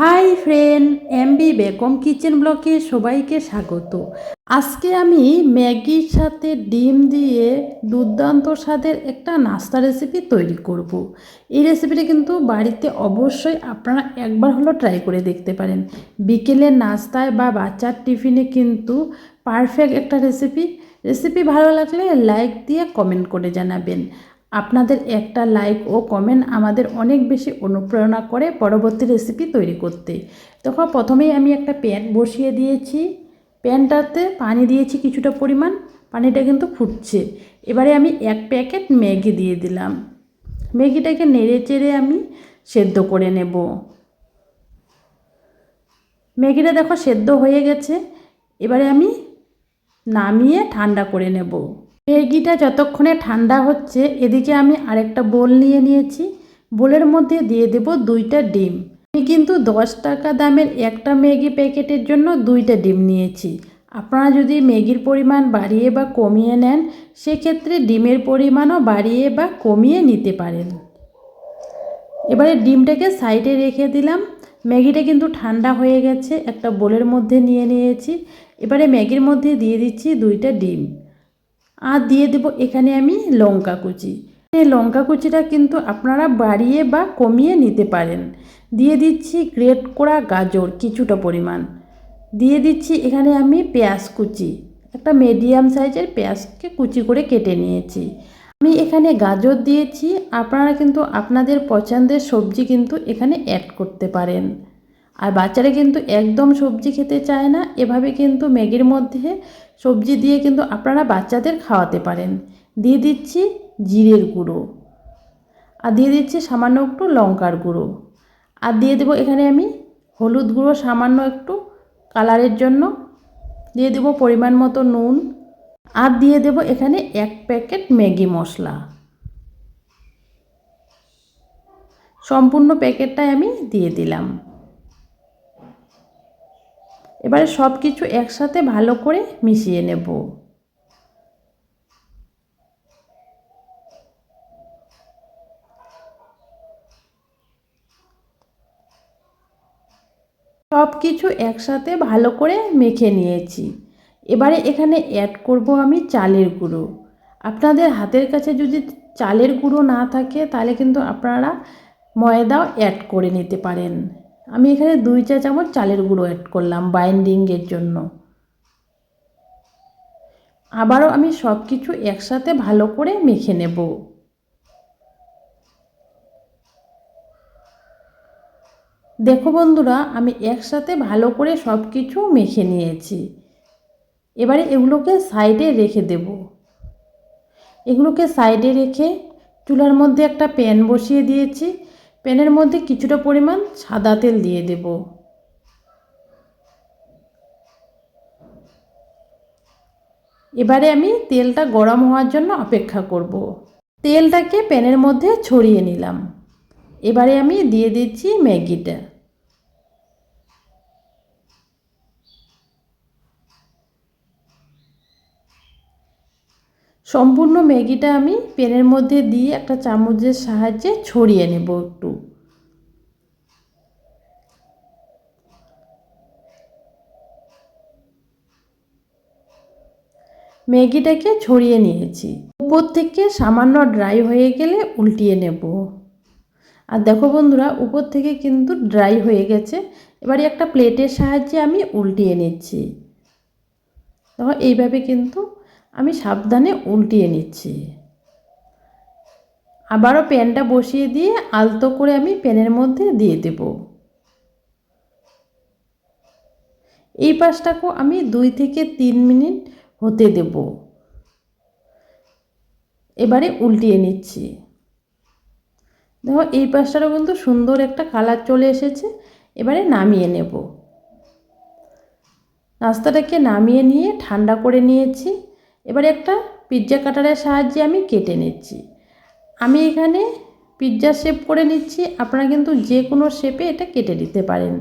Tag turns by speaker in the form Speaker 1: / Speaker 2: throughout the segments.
Speaker 1: Hi friend MB Begum kitchen ব্লকে সবাইকে স্বাগত। আজকে আমি ম্যাগির সাথে ডিম দিয়ে দুর্দান্ত স্বাদের একটা নাস্তা রেসিপি তৈরি করব। এই রেসিপিটা কিন্তু বাড়িতে অবশ্যই আপনারা একবার হলো ট্রাই করে দেখতে পারেন। বিকেলের নাস্তায় বা বাচ্চার টিফিনে কিন্তু পারফেক্ট একটা রেসিপি রেসিপি ভালো লাগলে লাইক দিয়ে কমেন্ট করে জানাবেন। আপনাদের একটা লাইক ও কমেন্ট আমাদের অনেক বেশি অনুপ্রেরণা করে পরবর্তী রেসিপি তৈরি করতে। তখন প্রথমেই আমি একটা প্যান বসিয়ে দিয়েছি। প্যানটাতে পানি দিয়েছি কিছুটা পরিমাণ, পানিটা কিন্তু ফুটছে। এবারে আমি এক প্যাকেট ম্যাগি দিয়ে দিলাম। ম্যাগিটাকে নেড়ে চেড়ে আমি সেদ্ধ করে নেব। ম্যাগিটা দেখো সেদ্ধ হয়ে গেছে। এবারে আমি নামিয়ে ঠান্ডা করে নেব। ম্যাগিটা যতক্ষণে ঠান্ডা হচ্ছে, এদিকে আমি আরেকটা বোল নিয়ে নিয়েছি। বোলের মধ্যে দিয়ে দেব দুইটা ডিম। আমি কিন্তু দশ টাকা দামের একটা ম্যাগি প্যাকেটের জন্য দুইটা ডিম নিয়েছি। আপনারা যদি ম্যাগির পরিমাণ বাড়িয়ে বা কমিয়ে নেন, সেক্ষেত্রে ডিমের পরিমাণও বাড়িয়ে বা কমিয়ে নিতে পারেন। এবারে ডিমটাকে সাইডে রেখে দিলাম। ম্যাগিটা কিন্তু ঠান্ডা হয়ে গেছে, একটা বোলের মধ্যে নিয়ে নিয়েছি। এবারে ম্যাগির মধ্যে দিয়ে দিচ্ছি দুইটা ডিম। আর দিয়ে দেব এখানে আমি লঙ্কা কুচি। এই লঙ্কা কুচিটা কিন্তু আপনারা বাড়িয়ে বা কমিয়ে নিতে পারেন। দিয়ে দিচ্ছি গ্রেট করা গাজর কিছুটা পরিমাণ। দিয়ে দিচ্ছি এখানে আমি পেঁয়াজ কুচি। একটা মিডিয়াম সাইজের পেঁয়াজকে কুচি করে কেটে নিয়েছি। আমি এখানে গাজর দিয়েছি। আপনারা কিন্তু আপনাদের পছন্দের সবজি কিন্তু এখানে অ্যাড করতে পারেন। আর বাচ্চারা কিন্তু একদম সবজি খেতে চায় না। এভাবে কিন্তু ম্যাগির মধ্যে সবজি দিয়ে কিন্তু আপনারা বাচ্চাদের খাওয়াতে পারেন। দিয়ে দিচ্ছি জিরের গুঁড়ো। আর দিয়ে দিচ্ছি সামান্য একটু লঙ্কার গুঁড়ো। আর দিয়ে দেবো এখানে আমি হলুদ গুঁড়ো সামান্য একটু কালারের জন্য। দিয়ে দেবো পরিমাণ মতো নুন। আর দিয়ে দেব এখানে এক প্যাকেট ম্যাগি মশলা। সম্পূর্ণ প্যাকেটটাই আমি দিয়ে দিলাম। এবারে সব কিছু একসাথে ভালো করে মিশিয়ে নেব। সব কিছু একসাথে ভালো করে মেখে নিয়েছি। এবারে এখানে অ্যাড করব আমি চালের গুঁড়ো। আপনাদের হাতের কাছে যদি চালের গুঁড়ো না থাকে, তাহলে কিন্তু আপনারা ময়দাও অ্যাড করে নিতে পারেন। আমি এখানে দুই চা চামচ চালের গুঁড়ো অ্যাড করলাম বাইন্ডিংয়ের জন্য। আবারও আমি সব কিছু একসাথে ভালো করে মেখে নেব। দেখো বন্ধুরা, আমি একসাথে ভালো করে সব কিছু মেখে নিয়েছি। এবারে এগুলোকে সাইডে রেখে দেব। এগুলোকে সাইডে রেখে চুলার মধ্যে একটা প্যান বসিয়ে দিয়েছি। প্যানের মধ্যে কিছুটা পরিমাণ সাদা তেল দিয়ে দেব। এবারে আমি তেলটা গরম হওয়ার জন্য অপেক্ষা করব। তেলটাকে প্যানের মধ্যে ছড়িয়ে নিলাম। এবারে আমি দিয়ে দিচ্ছি ম্যাগিটা। সম্পূর্ণ ম্যাগিটা আমি প্যানের মধ্যে দিয়ে একটা চামচের সাহায্যে ছড়িয়ে নেব একটু ম্যাগিটাকে ছড়িয়ে নিয়েছি। উপর থেকে সামান্য ড্রাই হয়ে গেলে উল্টিয়ে নেব। আর দেখো বন্ধুরা, উপর থেকে কিন্তু ড্রাই হয়ে গেছে। এবারে একটা প্লেটের সাহায্যে আমি উল্টিয়ে নিচ্ছি। দেখো, এইভাবে কিন্তু আমি সাবধানে উল্টিয়ে নিচ্ছি। আবারও প্যানটা বসিয়ে দিয়ে আলতো করে আমি প্যানের মধ্যে দিয়ে দেব। এই পাশটাকেও আমি দুই থেকে তিন মিনিট হতে দেব। এবারে উল্টিয়ে নিচ্ছি। দেখো, এই পাশটারও কিন্তু সুন্দর একটা কালার চলে এসেছে। এবারে নামিয়ে নেব। নাস্তাটাকে নামিয়ে নিয়ে ঠান্ডা করে নিয়েছি। এবারে একটা পিৎজা কাটারের সাহায্যে আমি কেটে নিচ্ছি। আমি এখানে পিৎজা শেপ করে নিচ্ছি। আপনারা কিন্তু যে কোনো শেপে এটা কেটে দিতে পারেন।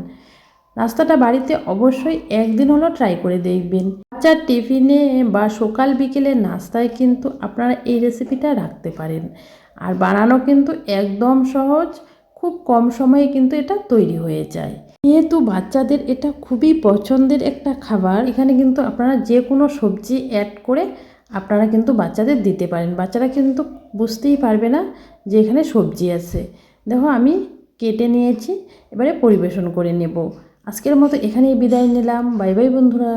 Speaker 1: নাস্তাটা বাড়িতে অবশ্যই একদিন হলো ট্রাই করে দেখবেন। বাচ্চার টিফিনে বা সকাল বিকেলের নাস্তায় কিন্তু আপনারা এই রেসিপিটা রাখতে পারেন। আর বানানো কিন্তু একদম সহজ, খুব কম সময়ে কিন্তু এটা তৈরি হয়ে যায়। যেহেতু বাচ্চাদের এটা খুবই পছন্দের একটা খাবার, এখানে কিন্তু আপনারা যে কোনো সবজি অ্যাড করে আপনারা কিন্তু বাচ্চাদের দিতে পারেন। বাচ্চারা কিন্তু বুঝতেই পারবে না যে এখানে সবজি আছে। দেখো আমি কেটে নিয়েছি, এবারে পরিবেশন করে নেব। আজকের মতো এখানেই বিদায় নিলাম। বাই বাই বন্ধুরা।